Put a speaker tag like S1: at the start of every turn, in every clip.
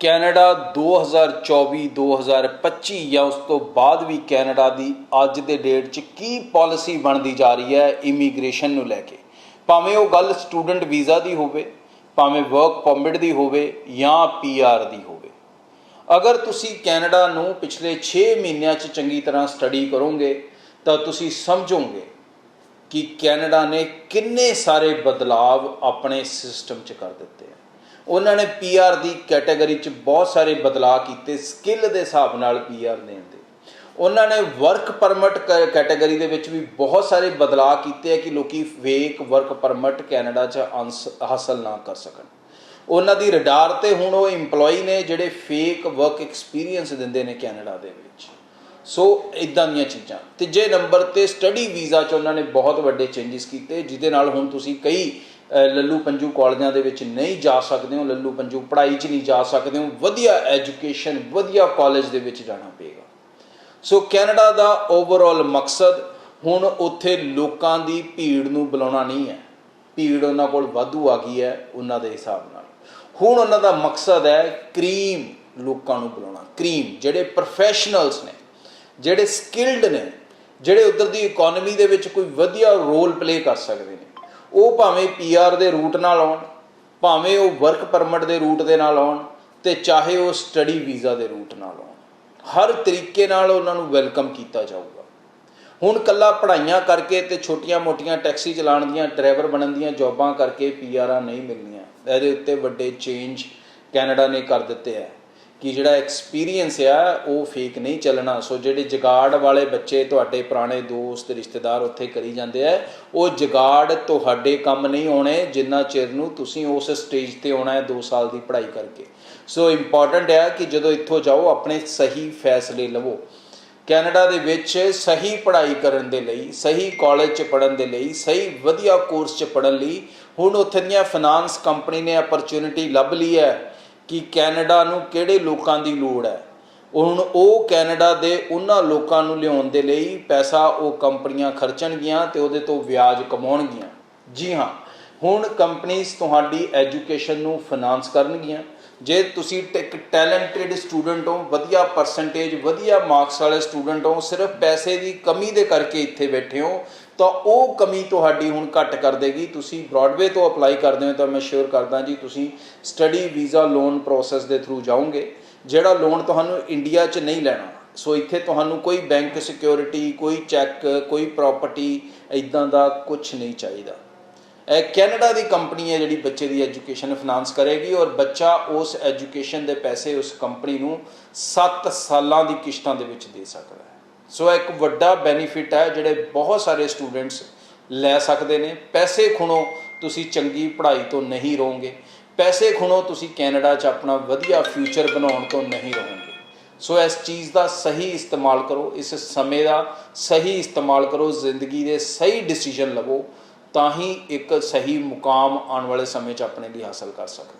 S1: Canada 2024 2025 ਜਾਂ ਉਸ ਤੋਂ ਬਾਅਦ ਵੀ ਕੈਨੇਡਾ ਦੀ ਅੱਜ ਦੇ ਡੇਟ 'ਚ ਕੀ ਪਾਲਿਸੀ ਬਣਦੀ ਜਾ ਰਹੀ ਹੈ ਇਮੀਗ੍ਰੇਸ਼ਨ ਨੂੰ ਲੈ ਕੇ? ਭਾਵੇਂ ਉਹ ਗੱਲ ਸਟੂਡੈਂਟ ਵੀਜ਼ਾ ਦੀ ਹੋਵੇ, ਭਾਵੇਂ ਵਰਕ ਪਰਮਿਟ ਦੀ ਹੋਵੇ ਜਾਂ ਪੀਆਰ ਦੀ ਹੋਵੇ। ਅਗਰ ਤੁਸੀਂ ਕੈਨੇਡਾ ਨੂੰ ਪਿਛਲੇ 6 ਮਹੀਨਿਆਂ 'ਚ ਚੰਗੀ ਤਰ੍ਹਾਂ ਸਟੱਡੀ ਕਰੋਗੇ, ਤਾਂ ਤੁਸੀਂ ਸਮਝੋਗੇ ਕਿ ਕੈਨੇਡਾ ਨੇ ਕਿੰਨੇ ਸਾਰੇ ਬਦਲਾਵ ਆਪਣੇ ਸਿਸਟਮ 'ਚ ਕਰ ਦਿੱਤੇ ਆ। ਉਹਨਾਂ ਨੇ ਪੀਆਰ ਦੀ ਕੈਟਾਗਰੀ 'ਚ ਬਹੁਤ ਸਾਰੇ ਬਦਲਾਅ ਕੀਤੇ ਸਕਿੱਲ ਦੇ ਹਿਸਾਬ ਨਾਲ ਪੀਆਰ ਦੇਣ ਦੇ। ਉਹਨਾਂ ਨੇ ਵਰਕ ਪਰਮਿਟ ਕੈਟਾਗਰੀ ਦੇ ਵਿੱਚ ਵੀ ਬਹੁਤ ਸਾਰੇ ਬਦਲਾਅ ਕੀਤੇ ਆ ਕਿ ਲੋਕੀ ਫੇਕ ਵਰਕ ਪਰਮਿਟ ਕੈਨੇਡਾ 'ਚ ਅੰਸ ਹਾਸਲ ਨਾ ਕਰ ਸਕਣ। ਉਹਨਾਂ ਦੀ ਰਡਾਰ ਤੇ ਹੁਣ ਉਹ EMPLOYE ਨੇ ਜਿਹੜੇ ਫੇਕ ਵਰਕ ਐਕਸਪੀਰੀਅੰਸ ਦਿੰਦੇ ਨੇ ਕੈਨੇਡਾ ਦੇ ਵਿੱਚ। ਸੋ ਇਦਾਂ ਦੀਆਂ ਚੀਜ਼ਾਂ। ਤੀਜੇ ਨੰਬਰ ਤੇ ਸਟੱਡੀ ਵੀਜ਼ਾ 'ਚ ਉਹਨਾਂ ਨੇ ਬਹੁਤ ਵੱਡੇ ਚੇਂਜਸ ਕੀਤੇ, ਜਿਹਦੇ ਨਾਲ ਹੁਣ ਤੁਸੀਂ ਕਈ ਲੱਲੂ ਪੰਜੂ ਕਾਲਜਾਂ ਦੇ ਵਿੱਚ ਨਹੀਂ ਜਾ ਸਕਦੇ ਹੋ, ਲੱਲੂ ਪੰਜੂ ਪੜ੍ਹਾਈ 'ਚ ਨਹੀਂ ਜਾ ਸਕਦੇ ਹੋ, ਵਧੀਆ ਐਜੂਕੇਸ਼ਨ ਵਧੀਆ ਕਾਲਜ ਦੇ ਵਿੱਚ ਜਾਣਾ ਪਏਗਾ। ਸੋ ਕੈਨੇਡਾ ਦਾ ਓਵਰਆਲ ਮਕਸਦ ਹੁਣ ਉੱਥੇ ਲੋਕਾਂ ਦੀ ਭੀੜ ਨੂੰ ਬੁਲਾਉਣਾ ਨਹੀਂ ਹੈ। ਭੀੜ ਉਹਨਾਂ ਕੋਲ ਵਾਧੂ ਆ ਗਈ ਹੈ ਉਹਨਾਂ ਦੇ ਹਿਸਾਬ ਨਾਲ। ਹੁਣ ਉਹਨਾਂ ਦਾ ਮਕਸਦ ਹੈ ਕਰੀਮ ਲੋਕਾਂ ਨੂੰ ਬੁਲਾਉਣਾ। ਕਰੀਮ, ਜਿਹੜੇ ਪ੍ਰੋਫੈਸ਼ਨਲਸ ਨੇ। ਜਿਹੜੇ ਸਕਿਲਡ ਨੇ, ਜਿਹੜੇ ਉਧਰ ਦੀ ਇਕਨੋਮੀ ਦੇ ਵਿੱਚ ਕੋਈ ਵਧੀਆ ਰੋਲ ਪਲੇ ਕਰ ਸਕਦੇ ਨੇ, ਉਹ ਭਾਵੇਂ ਪੀਆਰ ਦੇ ਰੂਟ ਨਾਲ ਆਉਣ ਭਾਵੇਂ ਉਹ ਵਰਕ ਪਰਮਿਟ ਦੇ ਰੂਟ ਦੇ ਨਾਲ ਆਉਣ ਤੇ ਚਾਹੇ ਉਹ ਸਟੱਡੀ ਵੀਜ਼ਾ ਦੇ ਰੂਟ ਨਾਲ ਆਉਣ ਹਰ ਤਰੀਕੇ ਨਾਲ ਉਹਨਾਂ ਨੂੰ ਵੈਲਕਮ ਕੀਤਾ ਜਾਊਗਾ। ਹੁਣ ਕੱਲਾ ਪੜ੍ਹਾਈਆਂ ਕਰਕੇ ਤੇ ਛੋਟੀਆਂ-ਮੋਟੀਆਂ ਟੈਕਸੀ ਚਲਾਉਣ ਦੀਆਂ ਡਰਾਈਵਰ ਬਣਨ ਦੀਆਂ ਜੌਬਾਂ ਕਰਕੇ ਪੀਆਰਾਂ ਨਹੀਂ ਮਿਲਣੀਆਂ। ਇਹਦੇ ਉੱਤੇ ਵੱਡੇ ਚੇਂਜ ਕੈਨੇਡਾ ਨੇ ਕਰ ਦਿੱਤੇ ਆ। ਕਿ ਜਿਹੜਾ ਐਕਸਪੀਰੀਅੰਸ ਆ, ਉਹ ਫੇਕ ਨਹੀਂ ਚੱਲਣਾ। ਸੋ ਜਿਹੜੇ ਜਗਾੜ ਵਾਲੇ ਬੱਚੇ ਤੁਹਾਡੇ ਪੁਰਾਣੇ ਦੋਸਤ, ਰਿਸ਼ਤੇਦਾਰ ਉੱਥੇ ਕਰੀ ਜਾਂਦੇ ਆ, ਉਹ ਜਗਾੜ ਤੁਹਾਡੇ ਕੰਮ ਨਹੀਂ ਆਉਣੇ, ਜਿੰਨਾ ਚਿਰ ਨੂੰ ਤੁਸੀਂ ਉਸ ਸਟੇਜ ਤੇ ਆਉਣਾ ਹੈ 2 ਸਾਲ ਦੀ ਪੜ੍ਹਾਈ ਕਰਕੇ। ਸੋ ਇੰਪੋਰਟੈਂਟ ਹੈ ਕਿ ਜਦੋਂ ਇੱਥੋਂ ਜਾਓ, ਆਪਣੇ ਸਹੀ ਫੈਸਲੇ ਲਵੋ। ਕੈਨੇਡਾ ਦੇ ਵਿੱਚ ਸਹੀ ਪੜ੍ਹਾਈ ਕਰਨ ਦੇ ਲਈ, ਸਹੀ ਕਾਲਜ 'ਚ ਪੜ੍ਹਨ ਦੇ ਲਈ, ਸਹੀ ਵਧੀਆ ਕੋਰਸ 'ਚ ਪੜ੍ਹਨ ਲਈ, ਹੁਣ ਉੱਥੇ ਦੀਆਂ ਫਾਈਨਾਂਸ ਕੰਪਨੀ ਨੇ ਅਪਰਚੂਨਿਟੀ ਲੱਭ ਲਈ ਹੈ। ਕਿ ਕੈਨੇਡਾ ਨੂੰ ਕਿਹੜੇ ਲੋਕਾਂ ਦੀ ਲੋੜ ਹੈ? ਹੁਣ ਉਹ ਕੈਨੇਡਾ ਦੇ ਉਹਨਾਂ ਲੋਕਾਂ ਨੂੰ ਲਿਆਉਣ ਦੇ ਲਈ ਪੈਸਾ ਉਹ ਕੰਪਨੀਆਂ ਖਰਚਣਗੀਆਂ ਤੇ ਉਹਦੇ ਤੋਂ ਵਿਆਜ ਕਮਾਉਣਗੀਆਂ। ਜੀ ਹਾਂ, ਹੁਣ ਕੰਪਨੀਆਂ ਤੁਹਾਡੀ ਐਜੂਕੇਸ਼ਨ ਨੂੰ ਫਾਈਨਾਂਸ ਕਰਨਗੀਆਂ। ਜੇ ਤੁਸੀਂ ਟ- ਇੱਕ ਟੈਲੈਂਟਡ ਸਟੂਡੈਂਟ ਹੋ, ਵਧੀਆ ਪਰਸੈਂਟੇਜ ਵਧੀਆ ਮਾਰਕਸ ਵਾਲੇ ਸਟੂਡੈਂਟ ਹੋ, ਸਿਰਫ ਪੈਸੇ ਦੀ ਕਮੀ ਦੇ ਕਰਕੇ ਇੱਥੇ ਬੈਠੇ ਹੋ, ਤਾਂ ਉਹ ਕਮੀ ਤੁਹਾਡੀ ਹੁਣ ਘੱਟ ਕਰ ਦੇਗੀ। ਤੁਸੀਂ ਬ੍ਰੌਡਵੇ ਤੋਂ ਅਪਲਾਈ ਕਰਦੇ ਹੋ ਤਾਂ ਮੈਂ ਸ਼ੋਰ ਕਰਦਾ ਜੀ, ਤੁਸੀਂ ਸਟੱਡੀ ਵੀਜ਼ਾ ਲੋਨ ਪ੍ਰੋਸੈਸ ਦੇ ਥਰੂ ਜਾਓਗੇ। ਜਿਹੜਾ ਲੋਨ ਤੁਹਾਨੂੰ ਇੰਡੀਆ 'ਚ ਨਹੀਂ ਲੈਣਾ, ਸੋ ਇੱਥੇ ਤੁਹਾਨੂੰ ਕੋਈ ਬੈਂਕ ਸਿਕਿਉਰਿਟੀ ਕੋਈ ਚੈੱਕ ਕੋਈ ਪ੍ਰਾਪਰਟੀ ਇਦਾਂ ਦਾ ਕੁਝ ਨਹੀਂ ਚਾਹੀਦਾ। ਕੈਨੇਡਾ ਦੀ ਕੰਪਨੀ ਹੈ ਜਿਹੜੀ ਬੱਚੇ ਦੀ ਐਜੂਕੇਸ਼ਨ ਫਾਈਨਾਂਸ ਕਰੇਗੀ ਔਰ ਬੱਚਾ ਉਸ ਐਜੂਕੇਸ਼ਨ ਦੇ ਪੈਸੇ ਉਸ ਕੰਪਨੀ ਨੂੰ 7 ਸਾਲਾਂ ਦੀ ਕਿਸ਼ਤਾਂ ਦੇ ਵਿੱਚ ਦੇ ਸਕਦਾ ਹੈ। ਸੋ ਇਹ ਇੱਕ ਵੱਡਾ ਬੈਨੀਫਿਟ ਹੈ ਜਿਹੜੇ ਬਹੁਤ ਸਾਰੇ ਸਟੂਡੈਂਟਸ ਲੈ ਸਕਦੇ ਨੇ। ਪੈਸੇ ਖੁਣੋ, ਤੁਸੀਂ ਚੰਗੀ ਪੜ੍ਹਾਈ ਤੋਂ ਨਹੀਂ ਰਹੋਗੇ। ਪੈਸੇ ਖੁਣੋ, ਤੁਸੀਂ ਕੈਨੇਡਾ 'ਚ ਆਪਣਾ ਵਧੀਆ ਫਿਊਚਰ ਬਣਾਉਣ ਤੋਂ ਨਹੀਂ ਰਹੋਗੇ। ਸੋ ਇਸ ਚੀਜ਼ ਦਾ ਸਹੀ ਇਸਤੇਮਾਲ ਕਰੋ, ਇਸ ਸਮੇਂ ਦਾ ਸਹੀ ਇਸਤੇਮਾਲ ਕਰੋ, ਜ਼ਿੰਦਗੀ ਦੇ ਸਹੀ ਡਿਸੀਜਨ ਲਵੋ। ਤਾਂ ਹੀ ਇੱਕ ਸਹੀ ਮੁਕਾਮ ਆਉਣ ਵਾਲੇ ਸਮੇਂ 'ਚ ਆਪਣੇ ਲਈ ਹਾਸਲ ਕਰ ਸਕਦੇ ਹੋ।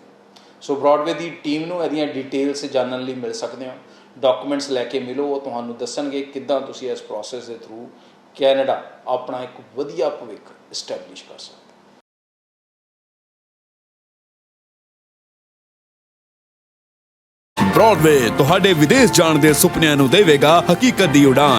S1: ਸੋ ਬ੍ਰੌਡਵੇ ਦੀ ਟੀਮ ਨੂੰ ਇਹਦੀਆਂ ਡਿਟੇਲਸ ਜਾਣਨ ਲਈ ਮਿਲ ਸਕਦੇ ਹੋ। ਡਾਕੂਮੈਂਟਸ ਲੈ ਕੇ ਮਿਲੋ, ਉਹ ਤੁਹਾਨੂੰ ਦੱਸਣਗੇ ਕਿੱਦਾਂ ਤੁਸੀਂ ਇਸ ਪ੍ਰੋਸੈਸ ਦੇ ਥਰੂ ਕੈਨੇਡਾ ਆਪਣਾ ਇੱਕ ਵਧੀਆ ਭਵਿੱਖ ਐਸਟੈਬਲਿਸ਼ ਕਰ ਸਕਦੇ ਹੋ।
S2: ਬ੍ਰੌਡਵੇ ਤੁਹਾਡੇ ਵਿਦੇਸ਼ ਜਾਣ ਦੇ ਸੁਪਨਿਆਂ ਨੂੰ ਦੇਵੇਗਾ ਹਕੀਕਤ ਦੀ ਉਡਾਨ।